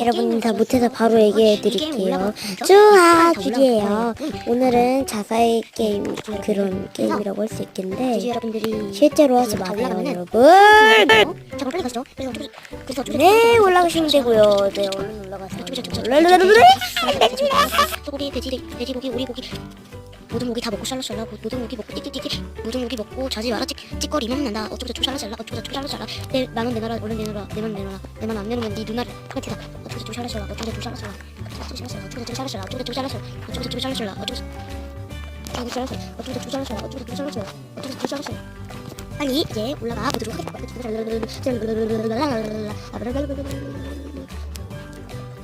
여러분 다 못해서 바로 얘기해 드릴게요. 쭈하줄이에요. 오늘은 자사의 게임 그런 게임이라고 할 수 있겠는데 실제로 하지 마세요, 여러분. 그래서 어떻게 네 올라가시면 되고요. 네 얼른 올라가세요. 돼지고기, 오리고기 모든 고기 다 먹고 샬라샬라 모든 고기 먹고 띠띠띠띠 모든 고기 먹고 자지 마라 찍, 찍거리 먹는다 어쩌고 저쩌고 샬라샬라 어쩌고 저쩌고 샬라샬라 내 만원 내놔라 얼른 내놔라 내만 내놔라 내만 안 내놓으면 네 누나를 어쩌고저쩌고 샬라샬라 어쩌고 저쩌고 샬라샬라 어쩌고 저쩌고 샬라샬라 어쩌고 저쩌고 샬라샬라 어쩌고 저쩌고 샬라샬라 어쩌고 저쩌고 샬라샬라 어쩌고 저쩌고 샬라샬라 어쩌고 저쩌고 샬라샬라 어쩌고 저쩌고 샬라샬라 빨리 이제 올라가 보도록 하겠습니다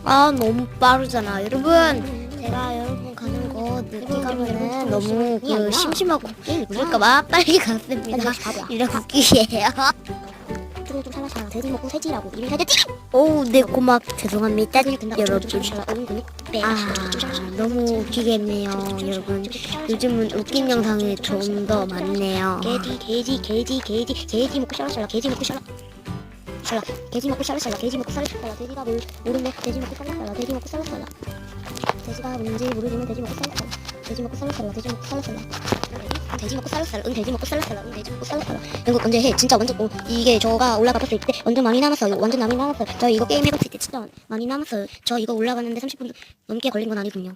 아 너무 빠르잖아, 여러분. 제가 여러분 가는 거 늦게 가면은 너무 그 심심하고 그럴까봐 빨리 갔습니다. 이런 웃기예요. 좀 살라살라 돼지 먹고 새지라고 이름 해야지 오, 네 고막 죄송합니다, 여러분. 좀 살라 아 너무 웃기게 했네요, 여러분. 요즘은 웃긴 영상이 좀 더 많네요. 돼지 돼지 돼지 돼지 돼지 먹고 샬라샬라 돼지 먹고 샬라 샬라 돼지 먹고 샬라샬라 돼지 먹고 샬라샬라 돼지가 뭘 모르네 돼지 먹고 샬라샬라 돼지 먹고 샬라샬라 돼지가 뭔지 모르지만 돼지 먹고 샬라샬라 돼지 먹고 샬라샬라 돼지 먹고 샬라샬라 돼지 먹고 샬라샬라 응 돼지 먹고 샬라샬라 응 돼지 먹고 샬라샬라 이거 언제 해 진짜 완전 어, 이게 저가 올라갔을 때 완전 많이 남았어요 완전 많이 남았어요 저 이거 게임 해봤을 때 진짜 많이 남았어요 저 이거 올라갔는데 30분 넘게 걸린 건 아니군요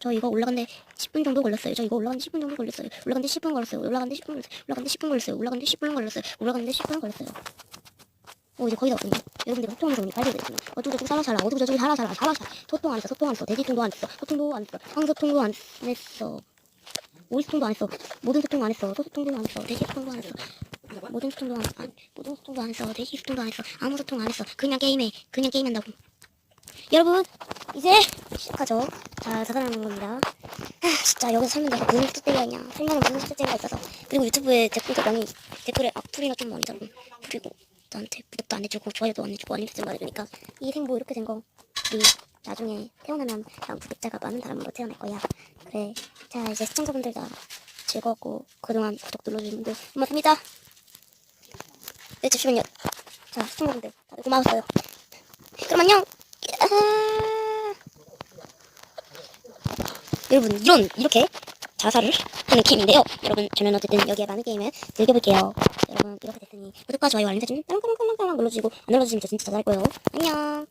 저 이거 올라갔는데 10분 정도 걸렸어요. 저 이거 올라갔는데 10분 정도 걸렸어요. 올라갔는데 10분 걸렸어요. 올라갔는데 10분 걸렸어요. 올라갔는데 10분 걸렸어요. 올라갔는데 10분 걸렸어요. 올라갔는데 10분 걸렸어요. 오 이제 거의 다 왔거든요. 여러분들 소통하면서 오늘 빨리 되거든요. 어쩌고 저쩌고 살라살라 어쩌고 저쩌고 살라살라 살라살라 소통 안 했어. 소통 안 했어. 대지통도 안 했어. 소통도 안 했어. 상소통도 안 했어. 오이소통도 안 했어. 모든 소통도 안 했어. 소소통도 안 했어. 대지 소통도 안 했어. 모든 소통도 안, 안 모든 소통도 안 했어. 대지 소통도 안 했어. 아무 소통 안 했어. 그냥 게임해. 그냥 게임한다고. 여러분 이제 시작하죠. 자 자살하는 겁니다. 아, 진짜 여기서 살면 내가 무슨 스tek이 아니야. 살면 무슨 스tek가 있어서. 그리고 유튜브에 댓글도 많이 댓글에 악플이나 좀 많잖아. 그리고 나한테 구독도 안 해주고 좋아요도 안 해주고 알림 설정 안 해주니까 이 생보 이렇게 된 거. 우리 나중에 태어나면 난 구독자가 많은 사람으로 태어날 거야. 그래. 자 이제 시청자분들 다 즐거웠고 그동안 구독 눌러주신 분들 고맙습니다. 네 잠시만요. 자 시청자분들 다들 고마웠어요. 그럼 안녕. 아... 여러분 이런 이렇게 자살을 하는 게임인데요. 여러분 저는 어쨌든 여기에 많은 게임을 즐겨볼게요. 여러분 이렇게 됐으니 구독과 좋아요 알림 설정 딸랑딸랑딸랑 눌러주시고 안 눌러주시면 저 진짜 자살할 거예요. 안녕.